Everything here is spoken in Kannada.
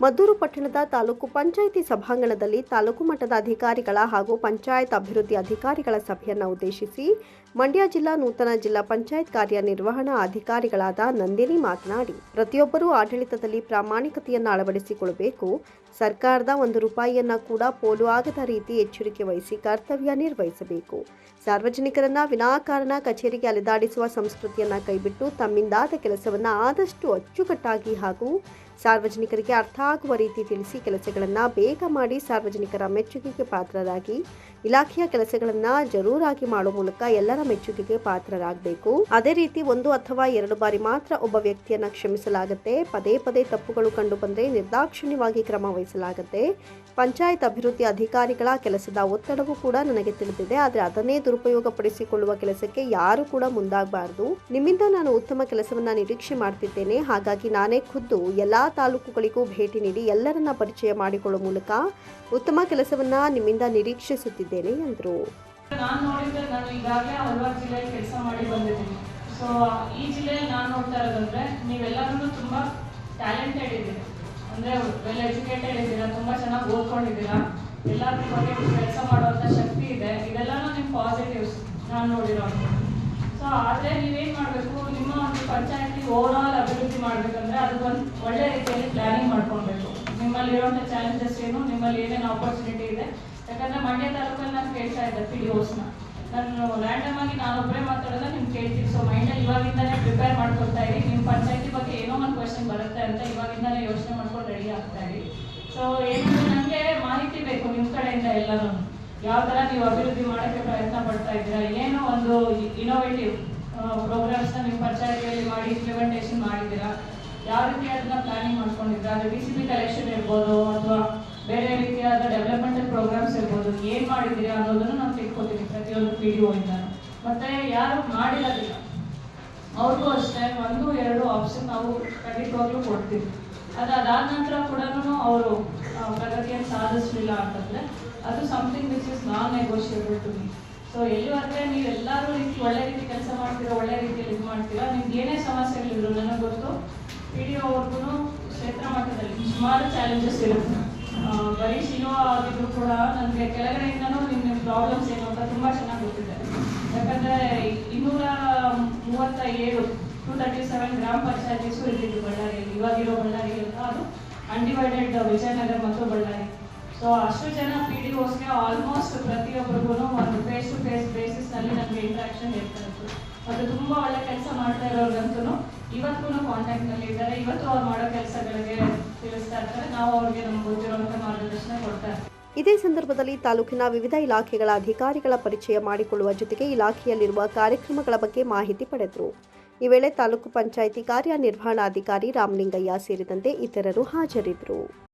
ಮದ್ದೂರು ಪಟ್ಟಣದ ತಾಲೂಕು ಪಂಚಾಯಿತಿ ಸಭಾಂಗಣದಲ್ಲಿ ತಾಲೂಕು ಮಟ್ಟದ ಅಧಿಕಾರಿಗಳ ಹಾಗೂ ಪಂಚಾಯತ್ ಅಭಿವೃದ್ಧಿ ಅಧಿಕಾರಿಗಳ ಸಭೆಯನ್ನು ಉದ್ದೇಶಿಸಿ ಮಂಡ್ಯ ಜಿಲ್ಲಾ ನೂತನ ಜಿಲ್ಲಾ ಪಂಚಾಯತ್ ಕಾರ್ಯನಿರ್ವಹಣಾ ಅಧಿಕಾರಿಗಳಾದ ನಂದಿನಿ ಮಾತನಾಡಿ, ಪ್ರತಿಯೊಬ್ಬರೂ ಆಡಳಿತದಲ್ಲಿ ಪ್ರಾಮಾಣಿಕತೆಯನ್ನು ಅಳವಡಿಸಿಕೊಳ್ಳಬೇಕು. ಸರ್ಕಾರದ ಒಂದು ರೂಪಾಯಿಯನ್ನ ಕೂಡ ಪೋಲು ಆಗದ ರೀತಿ ಎಚ್ಚರಿಕೆ ವಹಿಸಿ ಕರ್ತವ್ಯ ನಿರ್ವಹಿಸಬೇಕು. ಸಾರ್ವಜನಿಕರನ್ನ ವಿನಾಕಾರಣ ಕಚೇರಿಗೆ ಅಲೆದಾಡಿಸುವ ಸಂಸ್ಕೃತಿಯನ್ನ ಕೈಬಿಟ್ಟು ತಮ್ಮಿಂದಾದ ಕೆಲಸವನ್ನ ಆದಷ್ಟು ಅಚ್ಚುಕಟ್ಟಾಗಿ ಹಾಗೂ ಸಾರ್ವಜನಿಕರಿಗೆ ಅರ್ಥ ಆಗುವ ರೀತಿ ತಿಳಿಸಿ ಕೆಲಸಗಳನ್ನು ಬೇಗ ಮಾಡಿ ಸಾರ್ವಜನಿಕರ ಮೆಚ್ಚುಗೆಗೆ ಪಾತ್ರರಾಗಿ ಇಲಾಖೆಯ ಕೆಲಸಗಳನ್ನು ಜರೂರಾಗಿ ಮಾಡುವ ಮೂಲಕ ಎಲ್ಲರ ಮೆಚ್ಚುಗೆಗೆ ಪಾತ್ರರಾಗಬೇಕು. ಅದೇ ರೀತಿ ಒಂದು ಅಥವಾ ಎರಡು ಬಾರಿ ಮಾತ್ರ ಒಬ್ಬ ವ್ಯಕ್ತಿಯನ್ನ ಕ್ಷಮಿಸಲಾಗುತ್ತೆ. ಪದೇ ಪದೇ ತಪ್ಪುಗಳು ಕಂಡು ಬಂದರೆ ನಿರ್ದಾಕ್ಷಿಣ್ಯವಾಗಿ ಕ್ರಮ ವಹಿಸಲಾಗುತ್ತೆ. ಪಂಚಾಯತ್ ಅಭಿವೃದ್ಧಿ ಅಧಿಕಾರಿಗಳ ಕೆಲಸದ ಒತ್ತಡವೂ ಕೂಡ ನನಗೆ ತಿಳಿದಿದೆ. ಆದರೆ ಅದನ್ನೇ ದುರುಪಯೋಗಪಡಿಸಿಕೊಳ್ಳುವ ಕೆಲಸಕ್ಕೆ ಯಾರು ಕೂಡ ಮುಂದಾಗಬಾರದು. ನಿಮ್ಮಿಂದ ನಾನು ಉತ್ತಮ ಕೆಲಸವನ್ನ ನಿರೀಕ್ಷೆ ಮಾಡ್ತಿದ್ದೇನೆ. ಹಾಗಾಗಿ ನಾನೇ ಖುದ್ದು ಎಲ್ಲಾ ತಾಲೂಕುಗಳಿಗೂ ಭೇಟಿ ನೀಡಿ ಎಲ್ಲರನ್ನ ಪರಿಚಯ ಮಾಡಿಕೊಳ್ಳುವ ಮೂಲಕ ಉತ್ತಮ ಕೆಲಸವನ್ನ ನಿಮ್ಮಿಂದ ನಿರೀಕ್ಷಿಸುತ್ತಿದ್ದೇನೆ ಎಂದರು. ನಾನು ನೋಡಿದ್ರೆ ನಾನು ಈಗಾಗಲೇ ಹಲವಾರು ಜಿಲ್ಲೆಯಲ್ಲಿ ಕೆಲಸ ಮಾಡಿ ಬಂದಿದ್ದೀನಿ. ಸೊ ಈ ಜಿಲ್ಲೆಯಲ್ಲಿ ನಾನು ನೋಡ್ತಾ ಇರೋದಂದ್ರೆ ನೀವೆಲ್ಲರೂ ತುಂಬಾ ಟ್ಯಾಲೆಂಟೆಡ್ ಇದ್ದೀರಾ. ಅಂದ್ರೆ ವೆಲ್ ಎಜುಕೇಟೆಡ್ ಇದ್ದೀರಾ, ತುಂಬಾ ಚೆನ್ನಾಗಿ ಓದ್ಕೊಂಡಿದ್ದೀರಾ. ಎಲ್ಲರ ಬಗ್ಗೆ ಕೆಲಸ ಮಾಡುವಂತ ಶಕ್ತಿ ಇದೆ. ಇದೆಲ್ಲಾನು ನಿಮ್ ಪಾಸಿಟಿವ್ಸ್ ನಾನು ನೋಡಿರೋ ಸೊ ಆದ್ರೆ ನೀವೇನ್ ಮಾಡ್ಬೇಕು ನಿಮ್ಮ ಒಂದು ಪಂಚಾಯತಿ ಓವರ್ ಆಲ್ ಅಭಿವೃದ್ಧಿ ಮಾಡ್ಬೇಕಂದ್ರೆ ಅದಕ್ಕೊಂದು ಒಳ್ಳೆ ರೀತಿಯಲ್ಲಿ ಪ್ಲಾನಿಂಗ್ ಮಾಡ್ಕೊಳ್ಬೇಕು. ನಿಮ್ಮಲ್ಲಿ ಚಾಲೆಂಜಸ್ ಏನು, ನಿಮ್ಮಲ್ಲಿ ಏನೇನು ಆಪರ್ಚುನಿಟಿ ಇದೆ, ಯಾಕಂದ್ರೆ ಮಂಡ್ಯ ತಾಲೂಕಲ್ಲಿ ನಾನು ಕೇಳ್ತಾ ಇದ್ದೆ ಪಿ ಡಿ ಓಸ್ನ ನಾನು ರ್ಯಾಂಡಮ್ ಆಗಿ ನಾನೊಬ್ಬರೇ ಮಾತಾಡೋದ ನಿಮ್ಗೆ ಕೇಳ್ತೀನಿ. ಸೊ ಮೈಂಡಲ್ಲಿ ಇವಾಗಿಂದಾನೇ ಪ್ರಿಪೇರ್ ಮಾಡ್ಕೊಳ್ತಾ ಇರಿ. ನಿಮ್ಮ ಪಂಚಾಯತಿ ಬಗ್ಗೆ ಏನೋ ಒಂದು ಕ್ವಶನ್ ಬರುತ್ತೆ ಅಂತ ಇವಾಗಿಂದಾನೇ ಯೋಚನೆ ಮಾಡ್ಕೊಂಡು ರೆಡಿ ಆಗ್ತಾ ಇರಿ. ಸೊ ಏನಂದ್ರೆ ನನಗೆ ಮಾಹಿತಿ ಬೇಕು ನಿಮ್ಮ ಕಡೆಯಿಂದ ಎಲ್ಲರೂ ಯಾವ ಥರ ನೀವು ಅಭಿವೃದ್ಧಿ ಮಾಡೋಕ್ಕೆ ಪ್ರಯತ್ನ ಪಡ್ತಾ ಇದ್ದೀರಾ? ಏನೋ ಒಂದು ಇನೋವೇಟಿವ್ ಪ್ರೋಗ್ರಾಮ್ಸ್ನ ನಿಮ್ಮ ಪಂಚಾಯತಿಯಲ್ಲಿ ಮಾಡಿ ಮಾಡಿದ್ದೀರಾ ಯಾವ ರೀತಿ ಅದನ್ನ ಪ್ಲಾನಿಂಗ್ ಮಾಡ್ಕೊಂಡಿದ್ರೆ ಅದು ಸಿ ಬಿ ಕಲೆಕ್ಷನ್ ಇರ್ಬೋದು ಅಥವಾ ಬೇರೆ ರೀತಿಯಾದ ಡೆವಲಪ್ಮೆಂಟಲ್ ಪ್ರೋಗ್ರಾಮ್ಸ್ ಇರ್ಬೋದು, ಏನ್ ಮಾಡಿದ್ದೀರಾ ಅನ್ನೋದನ್ನು ನಾವು ತಿಳ್ಕೊತೀವಿ ಪ್ರತಿಯೊಂದು ಪಿ ಡಿ ಮತ್ತೆ ಯಾರು ಮಾಡಿರೋದಿಲ್ಲ. ಅವ್ರಿಗೂ ಅಷ್ಟೇ, ಒಂದು, ಎರಡು ಆಪ್ಷನ್ ನಾವು ಖಂಡಿತವಾಗ್ಲೂ ಕೊಡ್ತೀವಿ. ಅದು ಅದಾದ ನಂತರ ಕೂಡ ಅವರು ಪ್ರಗತಿಯನ್ನು ಸಾಧಿಸಲಿಲ್ಲ ಅಂತಂದ್ರೆ ಅದು something which is non negotiable to me so ಎಲ್ಲಿವರೆಗೆ ನೀವು ಎಲ್ಲರೂ ರೀತಿ ಒಳ್ಳೆ ರೀತಿ ಕೆಲಸ ಮಾಡ್ತೀರಾ, ಒಳ್ಳೆ ರೀತಿಯಲ್ಲಿ ಇದು ಮಾಡ್ತೀರಾ ನಿಮ್ಗೆ ಏನೇ ಸಮಸ್ಯೆಗಳಿದ್ರು, ನನಗೆ ಗೊತ್ತು ಪಿ ಡಿ ಅವ್ರಿಗೂ ಕ್ಷೇತ್ರ ಮಟ್ಟದಲ್ಲಿ ಸುಮಾರು ಚಾಲೆಂಜಸ್ ಇರುತ್ತೆ. ಬರೀ ಶಿನೋ ಆಗಿದ್ರು ಕೂಡ ನನಗೆ ಕೆಳಗಡೆಯಿಂದನೂ ನಿಮ್ಮ ಪ್ರಾಬ್ಲಮ್ಸ್ ಏನು ಅಂತ ತುಂಬ ಚೆನ್ನಾಗಿ ಗೊತ್ತಿದೆ. ಯಾಕಂದರೆ ಇನ್ನೂರ ಮೂವತ್ತ ಏಳು ಟೂ ತರ್ಟಿ ಸೆವೆನ್ ಗ್ರಾಮ ಪಂಚಾಯತಿಸು ಇದ್ದಿದ್ದು ಬಳ್ಳಾರಿಯಲ್ಲಿ. ಇವಾಗಿರೋ ಬಳ್ಳಾರಿ ಅಂತ ಅದು ಅನ್ಡಿವೈಡೆಡ್ ವಿಜಯನಗರ ಮತ್ತು ಬಳ್ಳಾರಿ. ಸೊ ಅಷ್ಟು ಜನ ಪಿ ಡಿ ಓಸ್ಗೆ ಆಲ್ಮೋಸ್ಟ್ ಪ್ರತಿಯೊಬ್ಬರಿಗೂ ಒಂದು ಫೇಸ್ ಟು ಫೇಸ್ ಬೇಸಿಸ್ನಲ್ಲಿ ನಮಗೆ ಇಂಟ್ರಾಕ್ಷನ್ ಇರ್ತಾ ಇತ್ತು. ಮತ್ತು ತುಂಬ ಒಳ್ಳೆ ಕೆಲಸ ಮಾಡ್ತಾ ಇರೋರ್ಗಂತೂ ಇವತ್ತೂ ಕಾಂಟ್ಯಾಕ್ಟ್ನಲ್ಲಿ ಇದ್ದಾರೆ ಇವತ್ತು ಅವ್ರು ಇದೇ ಸಂದರ್ಭದಲ್ಲಿ ತಾಲೂಕಿನ ವಿವಿಧ ಇಲಾಖೆಗಳ ಅಧಿಕಾರಿಗಳ ಪರಿಚಯ ಮಾಡಿಕೊಳ್ಳುವ ಜೊತೆಗೆ ಇಲಾಖೆಯಲ್ಲಿರುವ ಕಾರ್ಯಕ್ರಮಗಳ ಬಗ್ಗೆ ಮಾಹಿತಿ ಪಡೆದರು. ಈ ವೇಳೆ ತಾಲೂಕು ಪಂಚಾಯಿತಿ ಕಾರ್ಯನಿರ್ವಹಣಾಧಿಕಾರಿ ರಾಮಲಿಂಗಯ್ಯ ಸೇರಿದಂತೆ ಇತರರು ಹಾಜರಿದ್ದರು.